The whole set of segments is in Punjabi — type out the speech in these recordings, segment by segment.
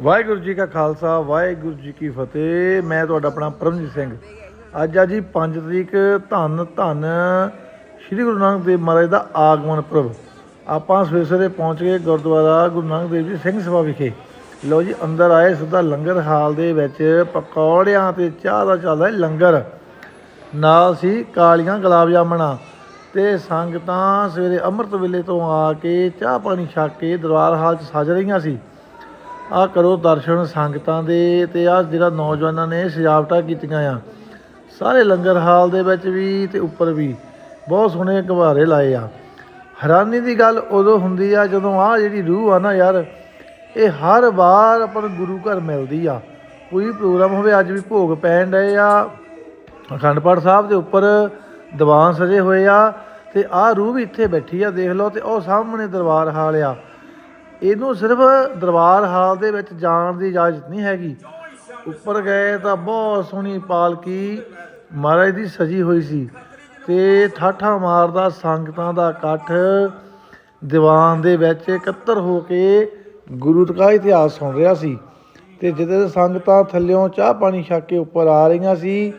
ਵਾਹਿਗੁਰੂ ਜੀ ਕਾ ਖਾਲਸਾ, ਵਾਹਿਗੁਰੂ ਜੀ ਕੀ ਫਤਿਹ। ਮੈਂ ਤੁਹਾਡਾ ਆਪਣਾ ਪਰਮਜੀਤ ਸਿੰਘ। ਅੱਜ ਆ ਜੀ 5 ਤਰੀਕ, ਧੰਨ ਧੰਨ ਸ੍ਰੀ ਗੁਰੂ ਨਾਨਕ ਦੇਵ ਮਹਾਰਾਜ ਦਾ ਆਗਮਨ ਪੁਰਬ। ਆਪਾਂ ਸਵੇਰੇ ਸਵੇਰੇ ਪਹੁੰਚ ਗਏ ਗੁਰਦੁਆਰਾ ਗੁਰੂ ਨਾਨਕ ਦੇਵ ਜੀ ਸਿੰਘ ਸਭਾ ਵਿਖੇ। ਲੋ ਜੀ, ਅੰਦਰ ਆਏ ਸਿੱਧਾ ਲੰਗਰ ਹਾਲ ਦੇ ਵਿੱਚ, ਪਕੌੜਿਆਂ ਤੇ ਚਾਹ ਦਾ ਚੱਲਦਾ ਲੰਗਰ। ਨਾਲ ਸੀ ਕਾਲੀਆਂ ਗੁਲਾਬ ਜਾਮਣਾ ਤੇ ਸੰਗਤਾਂ ਸਵੇਰੇ ਅੰਮ੍ਰਿਤ ਵੇਲੇ ਤੋਂ ਆ ਕੇ ਚਾਹ ਪਾਣੀ ਛਕ ਕੇ ਦਰਬਾਰ ਹਾਲ 'ਚ ਸਜ ਰਹੀਆਂ ਸੀ। ਆ ਕਰੋ ਦਰਸ਼ਨ ਸੰਗਤਾਂ ਦੇ ਤੇ ਆ ਜਿਹੜਾ ਨੌਜਵਾਨਾਂ ਨੇ ਸਜਾਵਟਾਂ ਕੀਤੀਆਂ ਆ, ਸਾਰੇ ਲੰਗਰ ਹਾਲ ਦੇ ਵਿੱਚ ਵੀ ਤੇ ਉੱਪਰ ਵੀ ਬਹੁਤ ਸੋਹਣੇ ਗੁਬਾਰੇ ਲਾਏ ਆ। ਹੈਰਾਨੀ ਦੀ ਗੱਲ ਉਦੋਂ ਹੁੰਦੀ ਆ ਜਦੋਂ ਆ ਜਿਹੜੀ ਰੂਹ ਆ ਨਾ ਯਾਰ, ਇਹ ਹਰ ਵਾਰ ਆਪਾਂ ਨੂੰ ਗੁਰੂ ਘਰ ਮਿਲਦੀ ਆ। ਕੋਈ ਪ੍ਰੋਗਰਾਮ ਹੋਵੇ, ਅੱਜ ਵੀ ਭੋਗ ਪੈਣ ਡਏ ਆ। ਅਖੰਡ ਪਾਠ ਸਾਹਿਬ ਦੇ ਉੱਪਰ ਦੀਵਾਨ ਸਜੇ ਹੋਏ ਆ ਤੇ ਆਹ ਰੂਹ ਵੀ ਇੱਥੇ ਬੈਠੀ ਆ, ਦੇਖ ਲਓ ਤੇ ਉਹ ਸਾਹਮਣੇ ਦਰਬਾਰ ਹਾਲ ਆ। ਇਹਨੂੰ ਸਿਰਫ ਦਰਬਾਰ ਹਾਲ ਦੇ ਵਿੱਚ ਜਾਣ ਦੀ ਇਜਾਜ਼ਤ ਨਹੀਂ ਹੈਗੀ। ਉੱਪਰ ਗਏ ਤਾਂ ਬਹੁਤ ਸੋਹਣੀ ਪਾਲਕੀ ਮਹਾਰਾਜ ਦੀ ਸਜੀ ਹੋਈ ਸੀ ਤੇ ਠਾਠਾ ਮਾਰਦਾ ਸੰਗਤਾਂ ਦਾ ਇਕੱਠ ਦੀਵਾਨ ਦੇ ਵਿੱਚ ਇਕੱਤਰ ਹੋ ਕੇ ਗੁਰੂ ਦਾ ਇਤਿਹਾਸ ਸੁਣ ਰਿਹਾ ਸੀ ਤੇ ਜਦੋਂ ਸੰਗਤਾਂ ਥੱਲਿਓਂ ਚਾਹ ਪਾਣੀ ਛਕ ਕੇ ਉੱਪਰ ਆ ਰਹੀਆਂ ਸੀ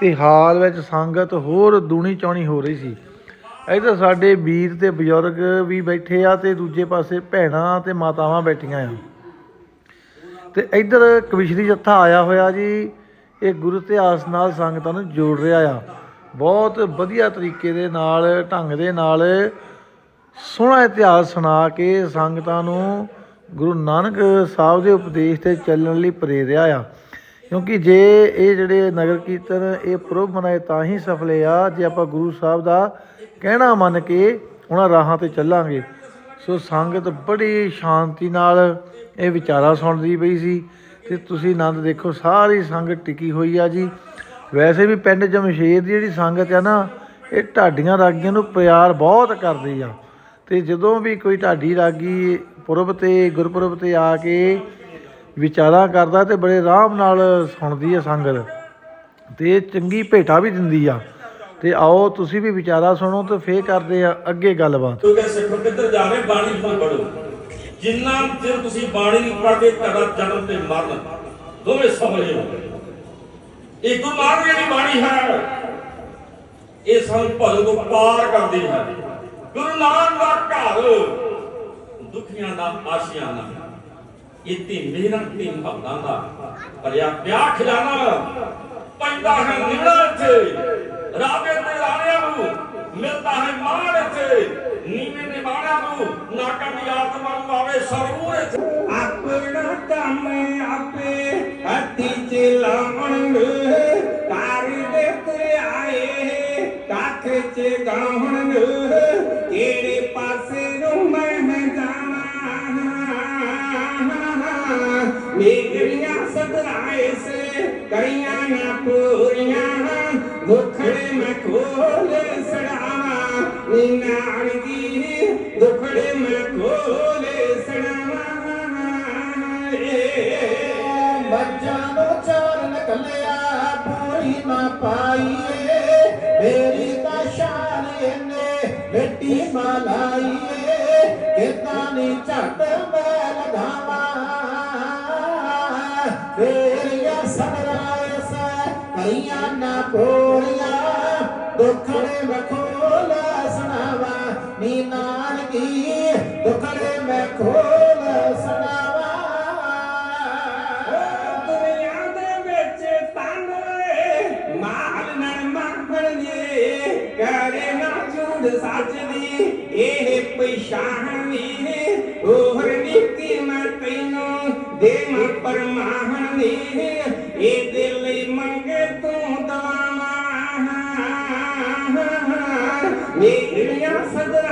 ਤੇ ਹਾਲ ਵਿੱਚ ਸੰਗਤ ਹੋਰ ਦੂਣੀ ਚੌਣੀ ਹੋ ਰਹੀ ਸੀ। ਇੱਧਰ ਸਾਡੇ ਵੀਰ ਤੇ ਬਜ਼ੁਰਗ ਵੀ ਬੈਠੇ ਆ ਤੇ ਦੂਜੇ ਪਾਸੇ ਭੈਣਾਂ ਤੇ ਮਾਤਾਵਾਂ ਬੈਠੀਆਂ ਆ। ਤੇ ਇੱਧਰ ਕਵਿਸ਼ਰੀ ਜੱਥਾ ਆਇਆ ਹੋਇਆ ਜੀ, ਇਹ ਗੁਰੂ ਇਤਿਹਾਸ ਨਾਲ ਸੰਗਤਾਂ ਨੂੰ ਜੋੜ ਰਿਹਾ ਆ। ਬਹੁਤ ਵਧੀਆ ਤਰੀਕੇ ਦੇ ਨਾਲ, ਢੰਗ ਦੇ ਨਾਲ ਸੋਹਣਾ ਇਤਿਹਾਸ ਸੁਣਾ ਕੇ ਸੰਗਤਾਂ ਨੂੰ ਗੁਰੂ ਨਾਨਕ ਸਾਹਿਬ ਦੇ ਉਪਦੇਸ਼ ਤੇ ਚੱਲਣ ਲਈ ਪ੍ਰੇਰਿਆ ਆ। ਕਿਉਂਕਿ ਜੇ ਇਹ ਜਿਹੜੇ ਨਗਰ ਕੀਰਤਨ, ਇਹ ਪ੍ਰਭ ਮਨਾਏ ਤਾਂ ਹੀ ਸਫਲੇ ਆ। ਜੇ ਆਪਾਂ ਗੁਰੂ ਸਾਹਿਬ ਦਾ ਕਹਿਣਾ ਮੰਨ ਕੇ ਉਹਨਾਂ ਰਾਹਾਂ ਤੇ ਚੱਲਾਂਗੇ। ਸੋ ਸੰਗਤ ਬੜੀ ਸ਼ਾਂਤੀ ਨਾਲ ਇਹ ਵਿਚਾਰਾ ਸੁਣਦੀ ਪਈ ਸੀ ਤੇ ਤੁਸੀਂ ਆਨੰਦ ਦੇਖੋ, ਸਾਰੀ ਸੰਗਤ ਟਿਕੀ ਹੋਈ ਆ ਜੀ। ਵੈਸੇ ਵੀ ਪਿੰਡ ਜਮਸ਼ੇਰ ਦੀ ਜਿਹੜੀ ਸੰਗਤ ਆ ਨਾ, ਇਹ ਢਾਡੀਆਂ ਰਾਗੀਆਂ ਨੂੰ ਪਿਆਰ ਬਹੁਤ ਕਰਦੀ ਆ। ਤੇ ਜਦੋਂ ਵੀ ਕੋਈ ਢਾਡੀ ਰਾਗੀ ਪੁਰਬ ਤੇ, ਗੁਰਪੁਰਬ ਤੇ ਆ ਕੇ ਵਿਚਾਰਾ ਕਰਦਾ ਤੇ ਬੜੇ ਆਰਾਮ ਨਾਲ ਸੁਣਦੀ ਆ ਸੰਗਤ। ਤੇ ਚੰਗੀ ਭੇਟਾ ਵੀ ਦਿੰਦੀ ਆ। ਤੇ ਆਓ ਤੁਸੀਂ ਵੀ ਵਿਚਾਰਾ ਸੁਣੋ ਤੇ ਫੇਰ ਕਰਦੇ ਆ ਅੱਗੇ ਗੱਲਬਾਤ। ਕਿਉਂਕਿ ਸਿੱਖ ਕਿੱਧਰ ਜਾ ਰਹੇ ਬਾਣੀ ਨੂੰ ਪੜੋ ਜਿੰਨਾ ਚਿਰ ਤੁਸੀਂ ਬਾਣੀ ਨਹੀਂ ਪੜ੍ਹਦੇ, ਤੁਹਾਡਾ ਜਨਮ ਤੇ ਮਰਨ। ਦੋਵੇਂ ਸਫਲੇ ਹੋ ਇਹ ਗੁਰੂ ਨਾਨਕ ਬਾਣੀ ਹੈ। ਇਹ ਸਾਨੂੰ ਭਲ ਤੋਂ ਪਾਰ ਕਰਦੀ ਹੈ। ਗੁਰੂ ਨਾਨਕ ਦਾ ਘਰ। ਦੁਖੀਆਂ ਦਾ ਆਸ਼ੀਆਨਾ ਇਹ ਤਿੰਨ ਮੇਰਾ ਤਿੰਨ ਭਗਤਾਂ ਦਾ ਭਰਿਆ ਪਿਆ ਖਿਲਾਣਾ ਪੈਂਦਾ ਹੈ ਨਿਵੜਾ ਇੱਥੇ। ਰਾਵੇ ਤੇ ਰਾਣਿਆਂ ਨੂੰ ਮਿਲਦਾ ਹੈ ਮਾਣ ਇੱਥੇ। ਨੀਵੇਂ ਨੇ ਮਾਣਿਆਂ ਨੂੰ ਨਾਕਾਂ ਆਤਮਾ ਨੂੰ ਆਵੇ ਸਰੂਰ ਇੱਥੇ। ਆਪਣਾ ਕੰਮ ਆਪੇ ਹੱਥੀ ਚ ਲਾਉਣਗੇ ਕਾਰ ਦੇ ਤੇ ਆਏ ਕੱਖ ਚ ਗਾਉਣਗੇ ਕਿਹੜੇ ਪਾਸੇ ਨੂੰ ਮੈਂ ਜਾਵਾਂ? ਮੇਰੀਆਂ ਸਦਰਾਏ ਸੇ ਕਰੀਆਂ ਨਾ ਪੂਰੀਆਂ ਸੜਾਵਾਂ ਨੀ ਨਾਨਕੀ ਦੁਖੜੇ ਮੈਂ ਖੋਲੇ ਸੜਾਵਾਂ ਬੱਚਾ ਨੂੰ ਚਾਰਨ ਦੁੱਖੜੇ ਮੈਂ ਖੋਲ ਸੁਣਾਵਾ ਦੁਨੀਆ ਦੇ ਵਿੱਚ ਤਨ ਮਾਲ ਨਾਲ ਮੰਗਣਗੇ ਕਰੇ ਨਾ ਝੂਠ ਸੱਚ ਇਹ ਪਛਾਣ ਵੀ ਉਹ ਨਿੱਕੀ ਮੈਂ ਤੈਨੂੰ ਦੇ ਮੈਂ ਪਰਮਾਹਣ ਦੀ ਇਹ ਦਿਲ ਲਈ ਮੰਗੇ ਤੂੰ ਦਵਾਵਾਂ ਮੇਰੀਆਂ ਸਦਰਾਏ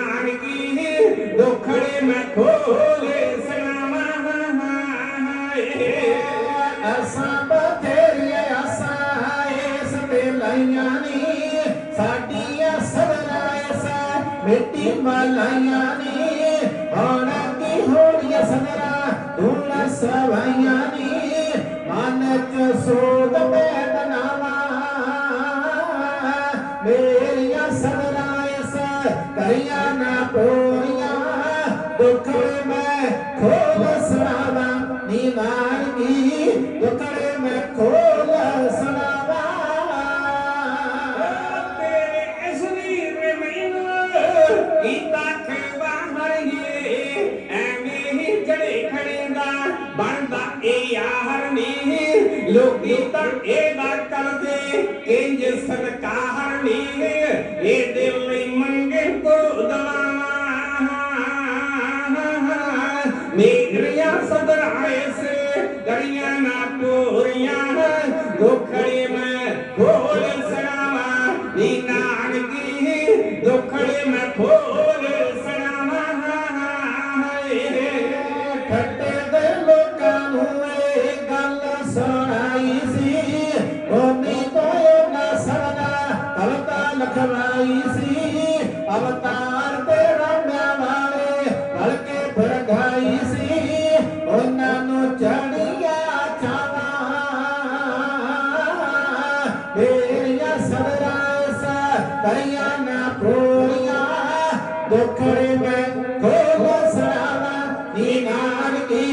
ਮੈਂ ਖੋਲੇ ਸਣਾਵਾ ਅਸਾਂ ਬਥੇਰੀਆਂ ਆਸਾਂ ਇਸ ਤੇ ਲਾਈਆਂ ਨੀ ਸਾਡੀਆਂ ਸਦਰਾਂ ਐਸਾ ਮਿੱਟੀ ਮਲਾਈਆਂ ਸੁਣਾਵਾ ਨੀ ਨਾਨਕੀ ਦੁਖੜੇ ਮੈਂ ਖੋਲ ਸੁਣਾਵਾ ਤੇਰੇ ਅਸਲੀ ਰੇ ਕੀਤਾ ਖਵਾਹਰ ਇਹ ਐਵੇਂ ਹੀ ਜੜੇ ਖੜੇ ਬਣਦਾ ਇਹ ਯਾਰ ਨਹੀਂ ਲੋਕੀ ਤਾਂ ਇਹਦਾ ਕਰਦੇ ਕਿੰਜ ਸਰਕਾਰ ਨਹੀਂ ਕਈਆਂ ਨਾ ਪੂਰੀਆਂ ਦੁਖੜੇ ਮੈਂ ਖੋਲ ਸਰਾਵਾ ਨੀ ਨਾਨਕੀ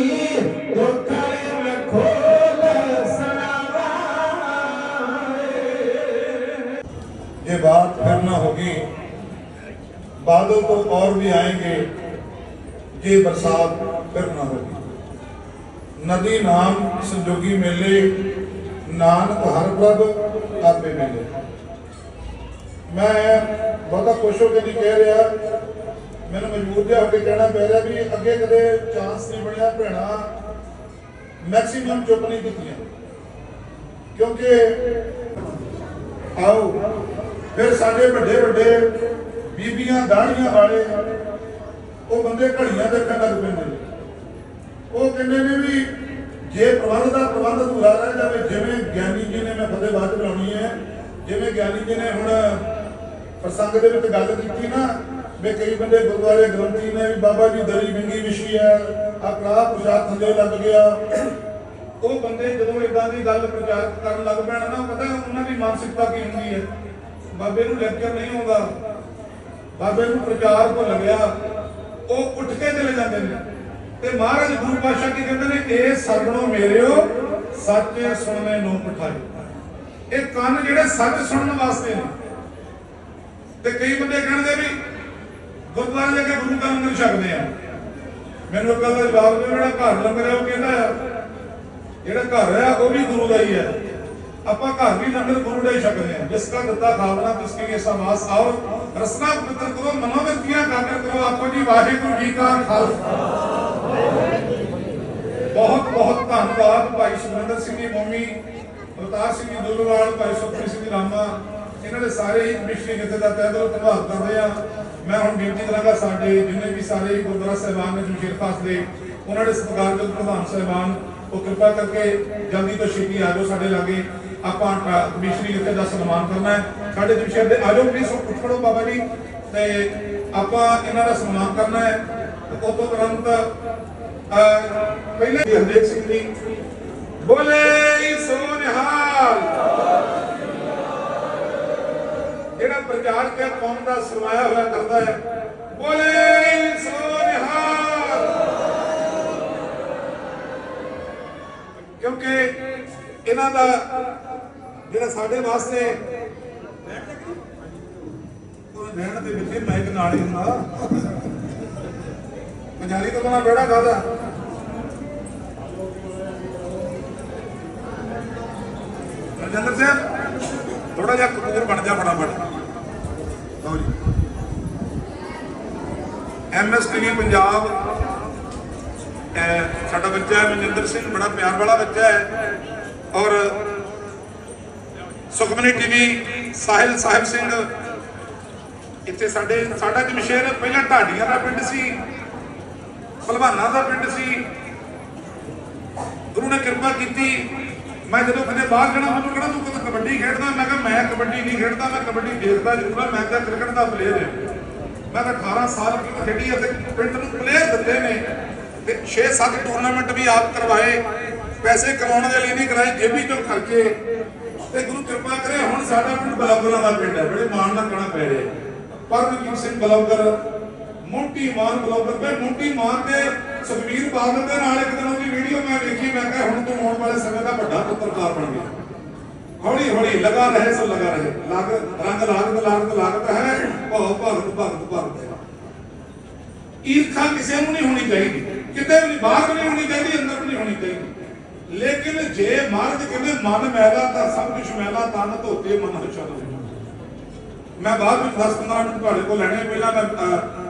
ਦੁਖੜੇ ਮੈਂ ਖੋਲ ਸਰਾਵਾ ये बात फिर न होगी बादल तो और भी आएंगे ये बरसात फिर न होगी नदी नाम संजोगी मेले नानक हर प्रभ आपे मेले ਮੈਂ ਬਹੁਤਾ ਖੁਸ਼ ਹੋ ਕੇ ਨਹੀਂ ਕਹਿ ਰਿਹਾ। ਮੈਨੂੰ ਮਜਬੂਰ ਜਿਹਾ ਹੋ ਕੇ ਕਹਿਣਾ ਪੈ ਰਿਹਾ ਵੀ ਅੱਗੇ ਕਦੇ ਚਾਂਸ ਨਹੀਂ ਬਣਿਆ ਭੈਣਾ। ਮੈਕਸਿਮਮ ਚੁੱਪ ਨਹੀਂ ਕੀਤੀਆਂ। ਕਿਉਂਕਿ ਆਓ, ਫਿਰ ਸਾਡੇ ਵੱਡੇ ਵੱਡੇ ਬੀਬੀਆਂ ਦਾੜੀਆਂ ਵਾਲੇ, ਉਹ ਬੰਦੇ ਘੜੀਆਂ ਦੇਖਣ ਲੱਗ ਪੈਂਦੇ ਨੇ ਉਹ ਕਹਿੰਦੇ ਨੇ ਵੀ ਜੇ ਪ੍ਰਬੰਧ ਦਾ ਪ੍ਰਬੰਧ ਅਧੂਰਾ ਰਹਿ ਜਾਵੇ, ਜਿਵੇਂ ਗਿਆਨੀ ਜੀ ਨੇ ਮੈਂ ਫਤਿਹ ਬਾਤ ਬਣਾਉਣੀ ਹੈ, ਜਿਵੇਂ ਗਿਆਨੀ ਜੀ ਨੇ ਹੁਣ ਪ੍ਰਸੰਗ ਦੇ ਵਿੱਚ ਗੱਲ ਕੀਤੀ ਨਾ, ਵੀ ਕਈ ਬੰਦੇ ਗੁਰਦੁਆਰੇ ਗ੍ਰੰਥੀ ਨੇ ਵੀ ਬਾਬਾ ਜੀ ਦਰੀ ਵਿੰਗੀ ਵਿਛੀ ਹੈ ਆ ਕੜਾਹ ਪ੍ਰਸ਼ਾਦ ਥੱਲੇ ਲੱਗ ਗਿਆ। ਉਹ ਬੰਦੇ ਜਦੋਂ ਇਦਾਂ ਦੀ ਗੱਲ ਪ੍ਰਚਾਰ ਕਰਨ ਲੱਗ ਪੈਣ ਨਾ, ਪਤਾ ਉਹਨਾਂ ਦੀ ਮਾਨਸਿਕਤਾ ਕੀ ਹੁੰਦੀ ਹੈ? ਬਾਬੇ ਨੂੰ ਲੈਕਚਰ ਨਹੀਂ ਆਉਂਦਾ। ਬਾਬੇ ਨੂੰ ਪ੍ਰਚਾਰ ਭੁੱਲ ਗਿਆ ਉਹ ਉੱਠ ਕੇ ਚਲੇ ਜਾਂਦੇ ਨੇ। ਤੇ ਮਹਾਰਾਜ ਗੁਰੂ ਪਾਤਸ਼ਾਹ ਕੀ ਕਹਿੰਦੇ ਨੇ, ਇਹ ਸਰਵਣੋ ਮੇਰਿਓ, ਸੱਚ ਸੁਣਨੇ ਨੂੰ ਪਠਾਏ ਇਹ ਕੰਨ ਜਿਹੜੇ ਸੱਚ ਸੁਣਨ ਵਾਸਤੇ ਨੇ ਤੇ ਕਈ ਬੰਦੇ ਕਹਿੰਦੇ ਵੀ ਗੁਰਦੁਆਰੇ ਜਾ ਕੇ ਗੁਰੂ ਦਾ ਲੰਗਰ ਛਕਦੇ ਆ। ਮੈਨੂੰ ਇੱਕ ਗੱਲ ਦਾ ਜਵਾਬ ਦਿਓ, ਜਿਹੜਾ ਘਰ ਲੰਗਰ ਹੈ ਉਹ ਕਹਿੰਦਾ ਆ, ਜਿਹੜਾ ਘਰ ਹੈ ਉਹ ਵੀ ਗੁਰੂ ਦਾ ਹੀ ਹੈ ਆਪਾਂ ਘਰ ਵੀ ਲੰਗਰ ਗੁਰੂ ਦਾ ਹੀ ਛਕਦੇ ਆ। ਜਿਸ ਦਾ ਦਿੱਤਾ ਖਾਵਣਾ ਤਿਸ ਕੀ ਇਹ ਸਮਾਸ ਆਓ ਰਸਨਾ ਪਵਿੱਤਰ ਕਰੋ ਮਨੋਵਿਰਤੀਆਂ ਕਾਗਰ ਕਰੋ ਆਪੋ ਜੀ, ਵਾਹਿਗੁਰੂ ਜੀ ਕਾ ਖਾਲਸਾ। ਬਹੁਤ ਬਹੁਤ ਧੰਨਵਾਦ ਭਾਈ ਸੁਰਿੰਦਰ ਸਿੰਘ ਜੀ, ਮੋਮੀ, ਅਵਤਾਰ ਸਿੰਘ ਜੀ, ਦੁੱਲਵਾਲ, ਭਾਈ ਸੁਖਪ੍ਰੀਤ ਸਿੰਘ ਜੀ, ਰਾਮਾ। ਇਹਨਾਂ ਦੇ ਸਾਰੇ ਹੀ ਕਮਿਸ਼ਨਰੀ ਜਥੇ ਦਾ ਤਹਿ ਦਿਲੋਂ ਧੰਨਵਾਦ ਕਰਦੇ ਆ ਮੈਂ ਹੁਣ ਬੇਨਤੀ ਕਰਾਂਗਾ ਸਾਡੇ ਜਿੰਨੇ ਵੀ ਸਾਰੇ ਗੁਰਦੁਆਰਾ ਸਾਹਿਬਾਨ ਨੇ ਜਮਸ਼ੇਰ ਖਾਸ ਦੇ, ਉਹਨਾਂ ਦੇ ਸਤਿਕਾਰਯੋਗ ਪ੍ਰਧਾਨ ਸਾਹਿਬਾਨ, ਉਹ ਕਿਰਪਾ ਕਰਕੇ ਜਲਦੀ ਤੋਂ ਛੇਤੀ ਆ ਜਾਓ ਸਾਡੇ ਲਾਗੇ। ਆਪਾਂ ਕਮਿਸ਼ਨਰੀ ਜਥੇ ਦਾ ਸਨਮਾਨ ਕਰਨਾ ਹੈ। ਸਾਡੇ ਜਮਸ਼ੇਰ ਦੇ ਆਜੋ ਪਲੀਜ਼ ਉੱਠ ਬਾਬਾ ਜੀ। ਤੇ ਆਪਾਂ ਇਹਨਾਂ ਦਾ ਸਨਮਾਨ ਕਰਨਾ ਹੈ। ਉਹ ਤੋਂ ਤੁਰੰਤ ਅਹ ਪਹਿਲੇ ਹਰਦੇਵ ਸਿੰਘ ਜੀ ਬੋਲੇ ਸੋਨਿਹਾਲ! ਜਿਹੜਾ ਪ੍ਰਚਾਰ ਤੇ ਕੌਮ ਦਾ ਸਰਮਾਇਆ ਹੋਇਆ ਕਰਦਾ ਹੈ, ਬੋਲੇ ਸੋਨਿਹਾ ਕਿਉਂਕਿ ਇਹਨਾਂ ਦਾ ਜਿਹੜਾ ਸਾਡੇ ਵਾਸਤੇ ਰਹਿਣ ਦੇ ਵਿੱਚ ਮਾਈਕ ਨਾਲ ਹੀ ਹੁੰਦਾ। ਪੰਜਾਲੀ ਤੋਂ ਬਣਾ ਬੜਾ ਗਾਦਾ ਰਜਿੰਦਰ ਸਿੰਘ ਥੋੜਾ ਜਿਹਾ ਕੰਪਿਊਟਰ ਬਣ ਜਾ ਫਟਾਫਟ। ਲਓ ਜੀ। ਐਮਐਸਟੀਵੀ ਪੰਜਾਬ ਸਾਡਾ ਬੱਚਾ ਹੈ ਮਨਜਿੰਦਰ ਸਿੰਘ, ਬੜਾ ਪਿਆਰ ਵਾਲਾ ਬੱਚਾ ਹੈ। ਔਰ ਸੁਖਮਨੀ ਟੀਵੀ ਸਾਹਿਲ ਸਾਹਿਬ ਸਿੰਘ। ਇੱਥੇ ਸਾਡੇ, ਸਾਡਾ ਜਮਸ਼ੇਰ ਪਹਿਲਾਂ ਢਾਡੀਆਂ ਦਾ ਪਿੰਡ ਸੀ, ਭਲਵਾਨਾਂ ਦਾ ਪਿੰਡ ਸੀ। ਗੁਰੂ ਨੇ ਕਿਰਪਾ ਕੀਤੀ। ਮੈਂ ਜਦੋਂ ਕਦੇ ਬਾਹਰ ਜਾਣਾ ਮੈਨੂੰ ਕਿਹੜਾ ਤੂੰ ਕਬੱਡੀ ਖੇਡਦਾ, ਮੈਂ ਕਿਹਾ ਮੈਂ ਕਬੱਡੀ ਨਹੀਂ ਖੇਡਦਾ, ਮੈਂ ਕਬੱਡੀ ਦੇਖਦਾ ਜ਼ਰੂਰ ਹਾਂ ਮੈਂ ਤਾਂ ਕ੍ਰਿਕਟ ਦਾ ਪਲੇਅਰ ਹਾਂ ਮੈਂ ਤਾਂ 18 ਸਾਲ ਕ੍ਰਿਕਟ ਖੇਡੀ ਅਤੇ ਪਿੰਡ ਨੂੰ ਪਲੇਅਰ ਦਿੱਤੇ ਨੇ ਤੇ 6-7 ਟੂਰਨਾਮੈਂਟ ਵੀ ਆਪ ਕਰਵਾਏ, ਪੈਸੇ ਕਮਾਉਣ ਦੇ ਲਈ ਨਹੀਂ ਕਰਾਏ, ਜੇਬੀ ਤੋਂ ਖਰਚੇ। ਤੇ ਗੁਰੂ ਕਿਰਪਾ ਕਰੇ, ਹੁਣ ਸਾਡਾ ਪਿੰਡ ਬਲੌਗਰਾਂ ਦਾ ਪਿੰਡ ਹੈ ਬੜੇ ਮਾਣ ਨਾਲ ਕਹਿਣਾ ਪੈ ਰਿਹਾ ਪਰਮਜੀਤ ਸਿੰਘ ਬਲੌਗਰ ਮੋਂਟੀ ਮਾਨ ਬਲੌਗਰ ਤੇ ਮੋਂਟੀ ਮਾਨ ਦੇ ਸੁਖਬੀਰ ਬਾਦਲ ਦੇ ਨਾਲ ਇੱਕ ਦਿਨ ਉਹਦੀ ਵੀਡੀਓ ਮੈਂ ਵੇਖੀ, ਮੈਂ ਕਿਹਾ ਹੁਣ ਤੂੰ ਆਉਣ ਵਾਲੇ ਸਮੇਂ ਦਾ ਵੱਡਾ ਪੱਤਰਕਾਰ ਬਣ ਗਿਆ। ਹੌਲੀ ਹੌਲੀ ਲਗਾ ਰਹੇ ਸੋ ਲਗਾ ਰਹੇ। ਲਾਗ, ਰੰਗ ਲਾਗਤ ਲਾਗਤ ਲਾਗਤ ਹੈ। ਭਉ ਭਗਤ ਭਗਤ ਭਗਤ। ਈਰਖਾ ਕਿਸੇ ਨੂੰ ਨਹੀਂ ਹੋਣੀ ਚਾਹੀਦੀ। ਕਿਤੇ ਵੀ ਬਾਹਰ ਨਹੀਂ ਹੋਣੀ ਚਾਹੀਦੀ, ਅੰਦਰ ਨਹੀਂ ਹੋਣੀ ਚਾਹੀਦੀ। ਲੇਕਿਨ ਜੇ ਮਰਦ ਕਹਿੰਦੇ, ਮਨ ਮੈਲਾ ਤਾਂ ਸਭ ਕੁਝ ਮੈਲਾ ਤਨ ਧੋਤੇ ਮਨ ਹਸ਼ਰ ਮੈਂ ਬਾਅਦ ਵਿੱਚ 10 15 ਮਿੰਟ ਤੁਹਾਡੇ ਕੋਲ ਲੈਣੇ ਪਹਿਲਾਂ ਮੈਂ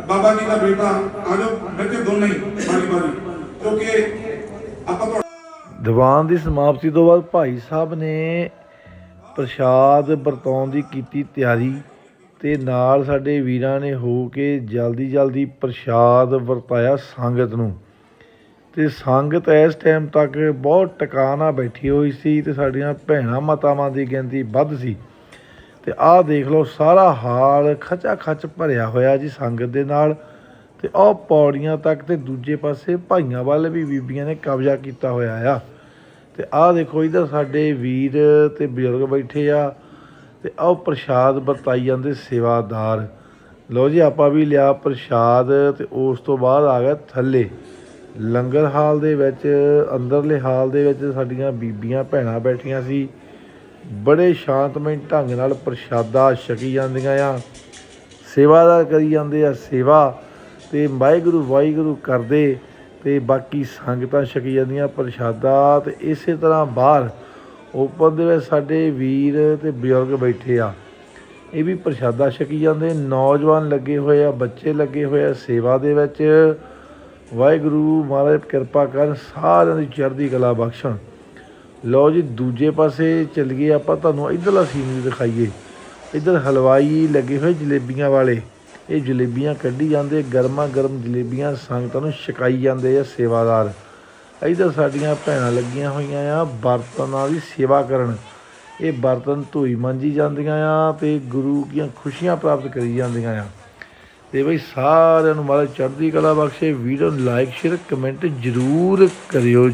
ਬਾਬਾ ਜੀ ਦਾ ਬੇਟਾ ਆਜੋ ਮੇਰੇ ਤੇ ਦੋਨੇ ਬਾਰੀ ਬਾਰੀ ਕਿਉਂਕਿ ਆਪਾਂ ਤੁਹਾਡਾ ਦੀਵਾਨ ਦੀ ਸਮਾਪਤੀ ਤੋਂ ਬਾਅਦ ਭਾਈ ਸਾਹਿਬ ਨੇ ਪ੍ਰਸ਼ਾਦ ਵਰਤਾਉਣ ਦੀ ਕੀਤੀ ਤਿਆਰੀ ਅਤੇ ਨਾਲ ਸਾਡੇ ਵੀਰਾਂ ਨੇ ਹੋ ਕੇ ਜਲਦੀ ਜਲਦੀ ਪ੍ਰਸ਼ਾਦ ਵਰਤਾਇਆ ਸੰਗਤ ਨੂੰ। ਅਤੇ ਸੰਗਤ ਇਸ ਟਾਈਮ ਤੱਕ ਬਹੁਤ ਟਿਕਾਣਾ ਬੈਠੀ ਹੋਈ ਸੀ ਅਤੇ ਸਾਡੀਆਂ ਭੈਣਾਂ ਮਾਤਾਵਾਂ ਦੀ ਗਿਣਤੀ ਵੱਧ ਸੀ। ਅਤੇ ਆਹ ਦੇਖ ਲਓ, ਸਾਰਾ ਹਾਲ ਖਚਾ ਖਚ ਭਰਿਆ ਹੋਇਆ ਜੀ ਸੰਗਤ ਦੇ ਨਾਲ। ਤੇ ਉਹ ਪੌੜੀਆਂ ਤੱਕ ਤੇ ਦੂਜੇ ਪਾਸੇ ਭਾਈਆਂ ਵੱਲ ਵੀ ਬੀਬੀਆਂ ਨੇ ਕਬਜ਼ਾ ਕੀਤਾ ਹੋਇਆ ਆ। ਤੇ ਆਹ ਦੇਖੋ ਇਧਰ ਸਾਡੇ ਵੀਰ ਤੇ ਬਜ਼ੁਰਗ ਬੈਠੇ ਆ ਤੇ ਆਹ ਪ੍ਰਸ਼ਾਦ ਵਰਤਾਈ ਜਾਂਦੇ ਸੇਵਾਦਾਰ। ਲਓ ਜੀ, ਆਪਾਂ ਵੀ ਲਿਆ ਪ੍ਰਸ਼ਾਦ ਤੇ ਉਸ ਤੋਂ ਬਾਅਦ ਆ ਗਿਆ ਥੱਲੇ। ਲੰਗਰ ਹਾਲ ਦੇ ਵਿੱਚ, ਅੰਦਰਲੇ ਹਾਲ ਦੇ ਵਿੱਚ ਸਾਡੀਆਂ ਬੀਬੀਆਂ ਭੈਣਾਂ ਬੈਠੀਆਂ ਸੀ। ਬੜੇ ਸ਼ਾਂਤਮਈ ਢੰਗ ਨਾਲ ਪ੍ਰਸ਼ਾਦਾ ਛਕੀ ਜਾਂਦੀਆਂ ਆ। ਸੇਵਾਦਾਰ ਕਰੀ ਜਾਂਦੇ ਆ ਸੇਵਾ ਤੇ ਵਾਹਿਗੁਰੂ ਵਾਹਿਗੁਰੂ ਕਰਦੇ। ਤੇ ਬਾਕੀ ਸੰਗਤਾਂ ਛਕੀ ਜਾਂਦੀਆਂ ਪ੍ਰਸ਼ਾਦਾ ਤੇ ਇਸੇ ਤਰ੍ਹਾਂ ਬਾਹਰ ਓਪਨ ਦੇ ਵਿੱਚ ਸਾਡੇ ਵੀਰ ਤੇ ਬਜ਼ੁਰਗ ਬੈਠੇ ਆ। ਇਹ ਵੀ ਪ੍ਰਸ਼ਾਦਾ ਛਕੀ ਜਾਂਦੇ, ਨੌਜਵਾਨ ਲੱਗੇ ਹੋਏ ਆ, ਬੱਚੇ ਲੱਗੇ ਹੋਏ ਆ ਸੇਵਾ ਦੇ ਵਿੱਚ। ਵਾਹਿਗੁਰੂ ਮਹਾਰਾਜ ਕਿਰਪਾ ਕਰਨ, ਸਾਰਿਆਂ ਦੀ ਚੜ੍ਹਦੀ ਕਲਾ ਬਖਸ਼ਣ। ਲਓ ਜੀ, ਦੂਜੇ ਪਾਸੇ ਚੱਲੀਏ ਆਪਾਂ, ਤੁਹਾਨੂੰ ਇਧਰਲਾ ਸੀਨ ਵੀ ਦਿਖਾਈਏ। ਇਧਰ ਹਲਵਾਈ ਲੱਗੇ ਹੋਏ ਜਲੇਬੀਆਂ ਵਾਲੇ। ਇਹ ਜਲੇਬੀਆਂ ਕੱਢੀ ਜਾਂਦੇ ਗਰਮਾ ਗਰਮ ਜਲੇਬੀਆਂ ਸੰਗਤਾਂ ਨੂੰ ਛਕਾਈ ਜਾਂਦੇ ਆ ਸੇਵਾਦਾਰ। ਇਧਰ ਸਾਡੀਆਂ ਭੈਣਾਂ ਲੱਗੀਆਂ ਹੋਈਆਂ ਆ, ਬਰਤਨਾਂ ਦੀ ਸੇਵਾ ਕਰਨ। ਇਹ ਬਰਤਨ ਧੋਈ ਮਾਂਜੀ ਜਾਂਦੀਆਂ ਆ ਤੇ ਗੁਰੂ ਦੀਆਂ ਖੁਸ਼ੀਆਂ ਪ੍ਰਾਪਤ ਕਰੀ ਜਾਂਦੀਆਂ ਆ। ਤੇ ਬਈ ਸਾਰਿਆਂ ਨੂੰ ਮਹਾਰਾਜ ਚੜ੍ਹਦੀ ਕਲਾ ਬਖਸ਼ੇ, ਵੀਡੀਓ ਨੂੰ ਲਾਈਕ ਸ਼ੇਅਰ ਕਮੈਂਟ ਜ਼ਰੂਰ ਕਰਿਓ।